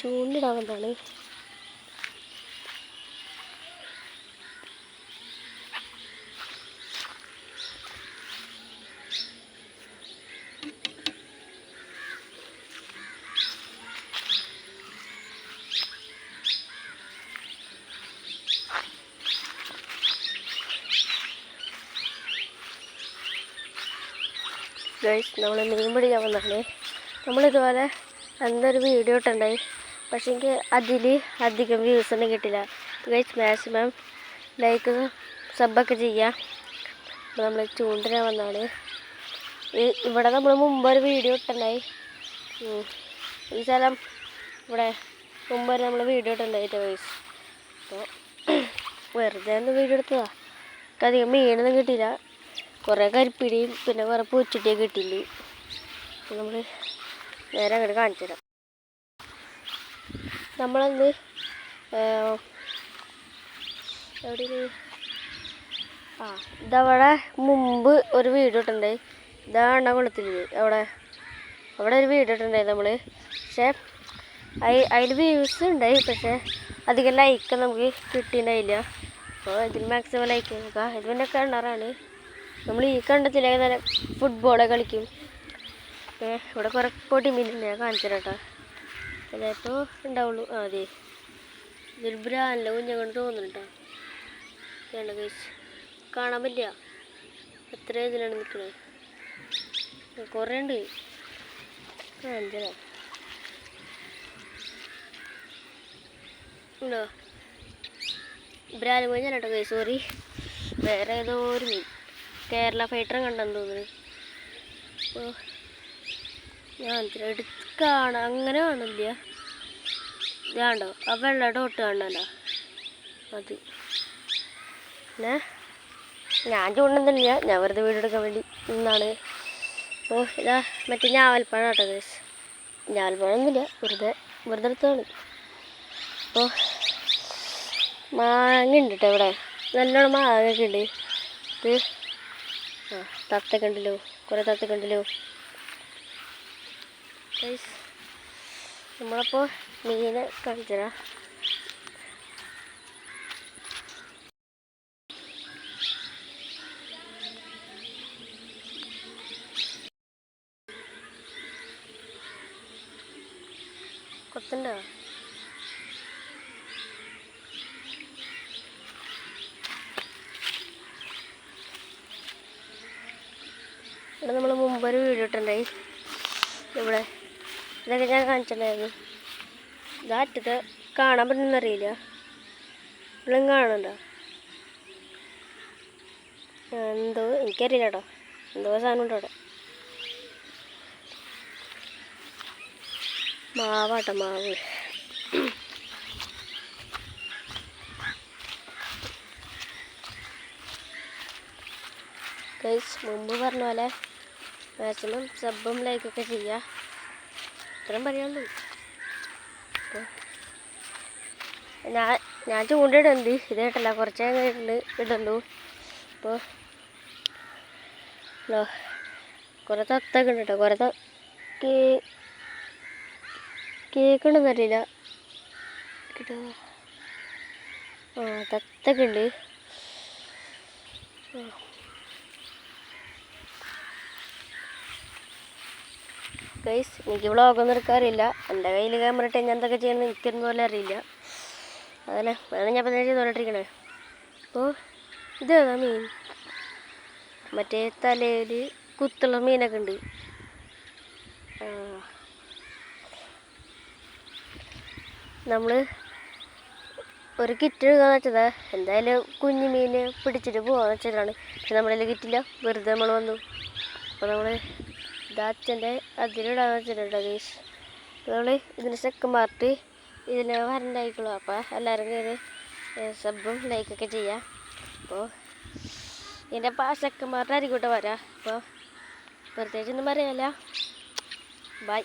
ചൂണ്ടിടാൻ വന്നാണ് നമ്മൾ മീൻ പിടിക്കാൻ വന്നാണ് നമ്മളിതുപോലെ എന്തൊരു വീഡിയോ ഇട്ടുണ്ടായി? പക്ഷേ എനിക്ക് അതിൽ അധികം വ്യൂസ് ഒന്നും കിട്ടില്ല. ഗൈസ് മാക്സിമം ലൈക്ക് സബ്ബൊക്കെ ചെയ്യാം. അപ്പോൾ നമ്മൾ ചൂണ്ടിനാൻ വന്നാണ്. ഇവിടെ നമ്മൾ മുമ്പ് ഒരു വീഡിയോ ഇട്ടുണ്ടായി. ഈ സ്ഥലം ഇവിടെ മുമ്പ് നമ്മൾ വീഡിയോ ഇട്ടുണ്ടായിട്ട് ഗൈസ് അപ്പോൾ വെറുതെ ഒന്ന് വീഡിയോ എടുത്തതാ. എനിക്ക് അധികം മീനൊന്നും കിട്ടിയില്ല. കുറേ കരിപ്പിടിയും പിന്നെ കുറേ പൂച്ചട്ടിയൊക്കെ കിട്ടിയില്ല നമ്മൾ നേരെ അങ്ങോട്ട് കാണിച്ചു തരാം നമ്മളന്ന് എവിടെ ആ ഇതവിടെ മുമ്പ് ഒരു വീഡിയോ ഇട്ടുണ്ടായി ഇതാണ് കുളത്തിൽ അവിടെ അവിടെ ഒരു വീഡിയോ ഇട്ടുണ്ടായി നമ്മൾ പക്ഷേ അതിൽ വ്യൂസ് ഉണ്ടായി. പക്ഷേ അധികം ലൈക്ക് നമുക്ക് കിട്ടിയിട്ടുണ്ടായില്ല അപ്പോൾ ഇതിൽ മാക്സിമം ലൈക്ക് നോക്കാം. ഇത് പിന്നെ കിണറാണ്. നമ്മൾ ഈ കണ്ടത്തിലേക്ക് നല്ല ഫുട്ബോളൊക്കെ കളിക്കും. ഇവിടെ കുറേ ഞാൻ കാണിച്ചു കേട്ടോ ചിലപ്പോൾ ഉണ്ടാവുള്ളൂ ആ അതെ ഇതൊരു ബ്രാനിലെ കുഞ്ഞുകൊണ്ട് തോന്നുന്നു കേട്ടോ വേണ്ട കഴിച്ച് കാണാൻ പറ്റില്ല എത്ര ഇതിലാണ് നിൽക്കുന്നത് കുറേ ഉണ്ട്. തരാം ഉണ്ടോ? ബ്രാൽ കുഞ്ഞാണ് കേട്ടോ സോറി വേറെ ഏതോ ഒരു മീൻ. കേരള ഫൈറ്ററും കണ്ടെന്ന് തോന്നുന്നു. അപ്പോൾ ഞാൻ എടുത്ത് കാണാം. അങ്ങനെ കാണില്ല ഇതാണ്ടോ ആ വെള്ള ഡോട്ട് കാണാനോ അത്. പിന്നെ ഞാൻ ചൂണ്ടുന്നില്ല. ഞാൻ വെറുതെ വീടെടുക്കാൻ വേണ്ടി നിന്നാണ്. ഓ ഇതാ മറ്റേ ഞാവൽപ്പഴം കേട്ടോ ഗൈസ് ഞാവൽപ്പഴം ഒന്നുമില്ല വെറുതെ വെറുതെ എടുത്തതാണ്. അപ്പോൾ മാങ്ങ ഉണ്ട് കേട്ടോ ഇവിടെ. നല്ലോണം മാങ്ങയൊക്കെ ഉണ്ട്. ഇത്. ആ തത്തൊക്കെ ഉണ്ടല്ലോ കുറേ തത്തൊക്കെ ഉണ്ടല്ലോ നമ്മളപ്പോൾ മീൻ കാണിച്ചതാ കൊത്തുണ്ടോ? ഇവിടെ നമ്മൾ മുമ്പൊരു വീഡിയോ ഇട്ടുണ്ടായി ഇവിടെ ഇതൊക്കെ ഞാൻ കാണിച്ചിട്ടുണ്ടായിരുന്നു. ഇതാ അറ്റത്ത് കാണാൻ പറ്റുന്നറിയില്ല ഇവിടെ കാണുന്നുണ്ടോ? ആ, എന്തോ എനിക്കറിയില്ല കേട്ടോ. എന്തോ സാധനം ഉണ്ടോ അവിടെ. മാവാട്ടോ മാവ്. മുമ്പ് പറഞ്ഞ പോലെ മാക്സിമം സബും ലൈക്കൊക്കെ ചെയ്യുക ഇത്രയും പറയാനുള്ളൂ ഞാൻ ഞാൻ ചൂണ്ടിടുന്നുണ്ട് ഇത് കേട്ടല്ല കുറച്ചേ കഴിഞ്ഞിട്ട് ഇടുള്ളൂ അപ്പോൾ ഹലോ കുറേ തത്തൊക്കെ ഉണ്ട് കേട്ടോ കുറേ കേ അറിയില്ല. കേട്ടോ. ആ തത്തൊക്കെ ഉണ്ട്. ആ. ഗൈസ് എനിക്ക് വ്ളോഗൊന്നും എടുക്കാറില്ല. എന്റെ കയ്യിൽ ക്യാമറ ഇട്ട് ഞാൻ എന്തൊക്കെ ചെയ്യണമെന്ന് എനിക്കൊന്നും പോലെ അറിയില്ല. അതല്ലേ? അതാണ് ഞാൻ പതിനഞ്ച് തോന്നിട്ടിരിക്കണേ അപ്പോൾ ഇതേതാ മീൻ? മറ്റേ തലയിൽ കുത്തുള്ള മീനൊക്കെ ഉണ്ട്. നമ്മൾ ഒരു കിറ്റ് എടുക്കാന്ന് വെച്ചതാ. എന്തായാലും കുഞ്ഞു മീൻ പിടിച്ചിട്ട് പോകാന്ന് വെച്ചതാണ്. പക്ഷെ നമ്മളതിൽ കിറ്റില്ല. വെറുതെ നമ്മൾ വന്നു. അപ്പോൾ നമ്മൾ ഇത് അച്ഛന്റെ അതിലിടാന്ന് വെച്ചിട്ടുണ്ട് ഗീസ്. നമ്മൾ ഇതിന് സെക്കൻഡ് പാർട്ട് ഇതിന് വരണ്ടായിക്കുള്ളൂ അപ്പോൾ എല്ലാവരും കയറി സബും ലൈക്കൊക്കെ ചെയ്യാം. അപ്പോൾ ഇതിന്റെ പാ സെക്കൻഡ് പാർട്ട് ആയിരിക്കട്ടെ വരാം. അപ്പോൾ പ്രത്യേകിച്ചൊന്നും പറയാല്ല ബൈ